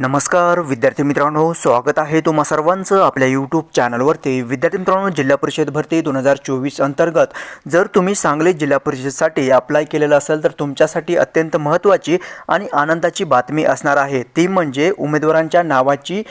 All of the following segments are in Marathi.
नमस्कार विद्यार्थी मित्रांनो स्वागत आहे तुम्हा सर्वांचं आपल्या यूट्यूब चॅनलवरती. विद्यार्थी मित्रांनो जिल्हा परिषद भरती दोन हजार चोवीस अंतर्गत जर तुम्ही सांगली जिल्हा परिषदसाठी अप्लाय केलेलं असेल तर तुमच्यासाठी अत्यंत महत्त्वाची आणि आनंदाची बातमी असणार आहे. ती म्हणजे उमेदवारांच्या नावाची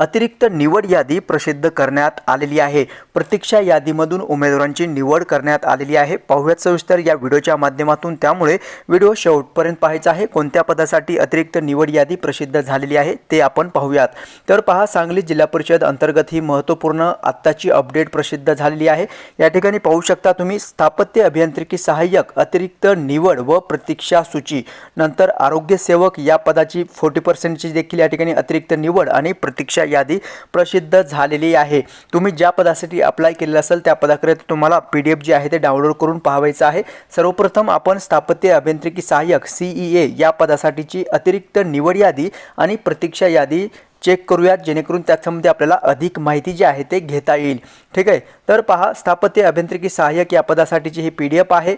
अतिरिक्त निवड यादी प्रसिद्ध करण्यात आलेली आहे. प्रतीक्षा यादीमधून उमेदवारांची निवड करण्यात आलेली आहे. पाहुयात सविस्तर या व्हिडिओच्या माध्यमातून. त्यामुळे व्हिडिओ शेवटपर्यंत पाहायचा आहे. कोणत्या पदासाठी अतिरिक्त निवड यादी प्रसिद्ध झालेली आहे ते आपण पाहूयात. तर पहा सांगली जिल्हा परिषद अंतर्गत ही महत्त्वपूर्ण आत्ताची अपडेट प्रसिद्ध झालेली आहे. या ठिकाणी पाहू शकता तुम्ही स्थापत्य अभियांत्रिकी सहाय्यक अतिरिक्त निवड व प्रतीक्षा सूची नंतर आरोग्य सेवक या पदाची फोर्टी पर्सेंटची देखील या ठिकाणी अतिरिक्त निवड आणि प्रतीक्षा यादी प्रसिद्ध झालेली आहे. तुम्ही ज्या पदासाठी अप्लाय केलेलं असेल त्या पदाकडे तुम्हाला पी डी एफ जे आहे ते डाउनलोड करून पाहायचं आहे. सर्वप्रथम आपण स्थापत्य अभियांत्रिकी सहाय्यक सीई ए या पदासाठीची अतिरिक्त निवड यादी आणि प्रतीक्षा यादी चेक करूयात जेणेकरून त्याच्यामध्ये आपल्याला अधिक माहिती जी आहे ते घेता येईल. ठीक आहे? तर पहा स्थापत्य अभियांत्रिकी सहाय्यक या पदासाठीची ही पी डी एफ आहे.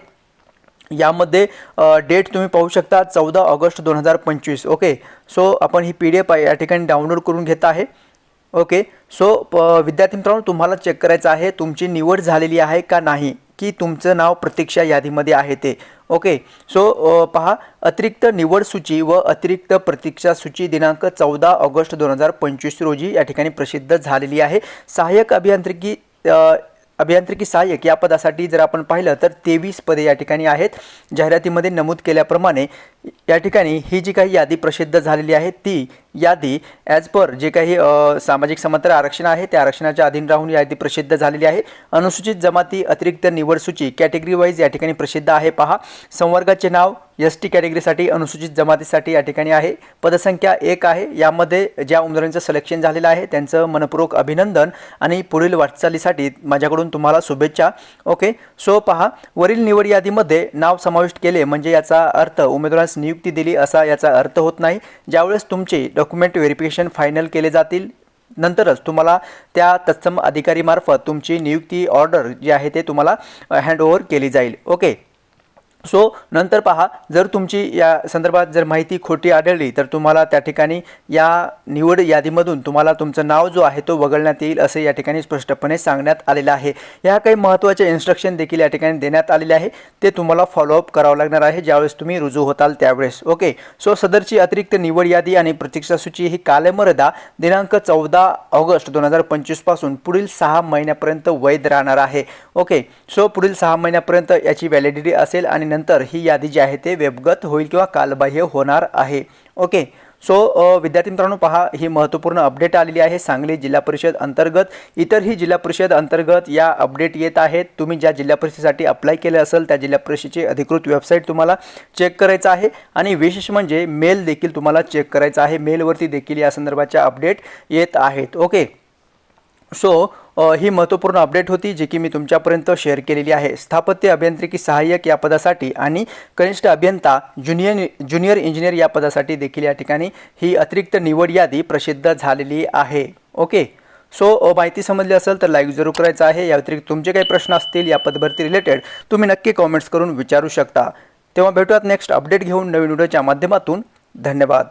यामध्ये डेट तुम्ही पाहू शकता चौदा ऑगस्ट दोन हजार पंचवीस. ओके सो आपण ही पी डी एफ या ठिकाणी डाउनलोड करून घेत आहे. ओके सो प विद्यार्थी मित्रांनो तुम्हाला चेक करायचं आहे तुमची निवड झालेली आहे का नाही की तुमचं नाव प्रतीक्षा यादीमध्ये आहे ते. ओके सो पहा अतिरिक्त निवड सूची व अतिरिक्त प्रतीक्षा सूची दिनांक चौदा ऑगस्ट दोन हजार पंचवीस रोजी या ठिकाणी प्रसिद्ध झालेली आहे. सहाय्यक अभियांत्रिकी अभियांत्रिकी सहाय्यक या पदासाठी जर आपण पाहिलं तर तेवीस पदे या ठिकाणी आहेत. जाहिरातीमध्ये नमूद केल्याप्रमाणे या ठिकाणी ही जी काही यादी प्रसिद्ध झालेली आहे ती यादी ॲज पर जे काही सामाजिक समांतर आरक्षण आहे त्या आरक्षणाच्या अधीन राहून यादी प्रसिद्ध झालेली आहे. अनुसूचित जमाती अतिरिक्त निवड सूची कॅटेगरी वाईज या ठिकाणी प्रसिद्ध आहे. पहा संवर्गाचे नाव एस टी कॅटेगरीसाठी अनुसूचित जमातीसाठी या ठिकाणी आहे. पदसंख्या एक आहे. यामध्ये ज्या उमेदवारांचं सिलेक्शन झालेलं आहे त्यांचं मनपूर्वक अभिनंदन आणि पुढील वाटचालीसाठी माझ्याकडून तुम्हाला शुभेच्छा. ओके सो पहा वरील निवड यादीमध्ये नाव समाविष्ट केले म्हणजे याचा अर्थ उमेदवारांस नियुक्ती दिली असा याचा अर्थ होत नाही. ज्यावेळेस तुमचे डॉक्युमेंट व्हेरिफिकेशन फायनल केले जातील. नंतरच तुम्हाला त्या तत्सम अधिकारीमार्फत तुमची नियुक्ती ऑर्डर जी आहे ते तुम्हाला हँडओव्हर केली जाईल. ओके? सो नंतर पहा जर तुमची या संदर्भात जर माहिती खोटी आढळली तर तुम्हाला त्या ठिकाणी या निवड यादीमधून तुम्हाला तुमचं नाव जो आहे तो वगळण्यात येईल असे या ठिकाणी स्पष्टपणे सांगण्यात आलेलं आहे. या काही महत्त्वाचे इन्स्ट्रक्शन देखील या ठिकाणी देण्यात आलेले आहे. ते तुम्हाला फॉलोअप करावं लागणार आहे. ज्यावेळेस तुम्ही रुजू होताल त्यावेळेस. ओके सो सदरची अतिरिक्त निवड यादी आणि प्रतीक्षा सूची ही कालमर्यादा दिनांक चौदा ऑगस्ट दोन हजार पंचवीसपासून पुढील सहा महिन्यापर्यंत वैध राहणार आहे. ओके सो पुढील सहा महिन्यापर्यंत याची व्हॅलिडिटी असेल आणि नंतर ही यादी जी आहे ते वेबगत होईल किंवा कालबाह्य होणार आहे. ओके. सो विद्यार्थी मित्रांनो पहा ही महत्त्वपूर्ण अपडेट आलेली आहे सांगली जिल्हा परिषद अंतर्गत. इतरही जिल्हा परिषद अंतर्गत या अपडेट येत आहेत. तुम्ही ज्या जिल्हा परिषदेसाठी अप्लाय केलं असेल त्या जिल्हा परिषदेची अधिकृत वेबसाईट तुम्हाला चेक करायचं आहे. आणि विशेष म्हणजे मेल देखील तुम्हाला चेक करायचं आहे. मेलवरती देखील या संदर्भाच्या अपडेट येत आहेत. ओके सो so, ही महत्त्वपूर्ण अपडेट होती जी की मी तुमच्यापर्यंत शेअर केलेली आहे. स्थापत्य अभियांत्रिकी सहाय्यक या पदासाठी आणि कनिष्ठ अभियंता ज्युनियर ज्युनियर इंजिनियर या पदासाठी देखील या ठिकाणी ही अतिरिक्त निवड यादी प्रसिद्ध झालेली आहे. ओके सो माहिती समजली असेल तर लाईक जरूर करायचं आहे. या व्यतिरिक्त तुमचे काही प्रश्न असतील या पदभरती रिलेटेड तुम्ही नक्की कॉमेंट्स करून विचारू शकता. तेव्हा भेटूयात नेक्स्ट अपडेट घेऊन नवीन व्हिडिओच्या माध्यमातून. धन्यवाद.